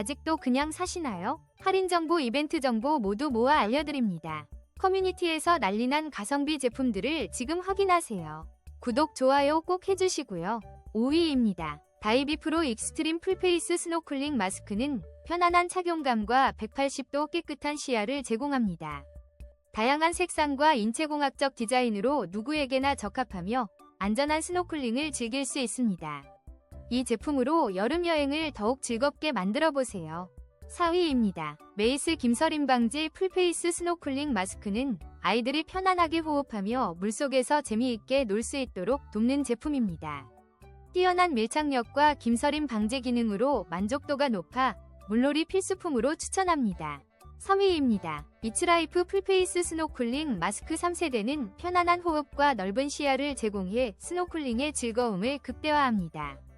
아직도 그냥 사시나요? 할인 정보, 이벤트 정보 모두 모아 알려드립니다. 커뮤니티에서 난리난 가성비 제품들을 지금 확인하세요. 구독, 좋아요 꼭 해주시고요. 5위입니다. 다이비 프로 익스트림 풀페이스 스노클링 마스크는 편안한 착용감과 180도 깨끗한 시야를 제공합니다. 다양한 색상과 인체공학적 디자인으로 누구에게나 적합하며 안전한 스노클링을 즐길 수 있습니다. 이 제품으로 여름 여행을 더욱 즐겁게 만들어 보세요. 4위입니다. 메이스 김서림 방지 풀페이스 스노클링 마스크는 아이들이 편안하게 호흡하며 물속에서 재미있게 놀 수 있도록 돕는 제품입니다. 뛰어난 밀착력과 김서림 방제 기능으로 만족도가 높아 물놀이 필수품으로 추천합니다. 3위입니다. 비츠라이프 풀페이스 스노클링 마스크 3세대는 편안한 호흡과 넓은 시야를 제공해 스노클링의 즐거움을 극대화합니다.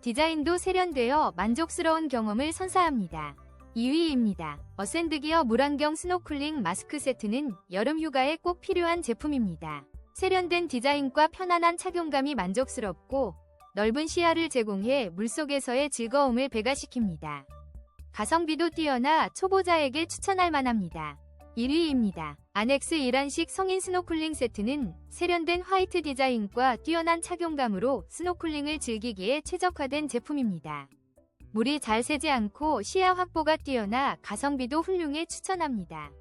디자인도 세련되어 만족스러운 경험을 선사합니다. 2위입니다. 어센드기어 물안경 스노클링 마스크 세트는 여름 휴가에 꼭 필요한 제품입니다. 세련된 디자인과 편안한 착용감이 만족스럽고 넓은 시야를 제공해 물속에서의 즐거움을 배가시킵니다. 가성비도 뛰어나 초보자에게 추천할 만합니다. 1위입니다. 아넥스 이란식 성인 스노클링 세트는 세련된 화이트 디자인과 뛰어난 착용감으로 스노클링을 즐기기에 최적화된 제품입니다. 물이 잘 새지 않고 시야 확보가 뛰어나 가성비도 훌륭해 추천합니다.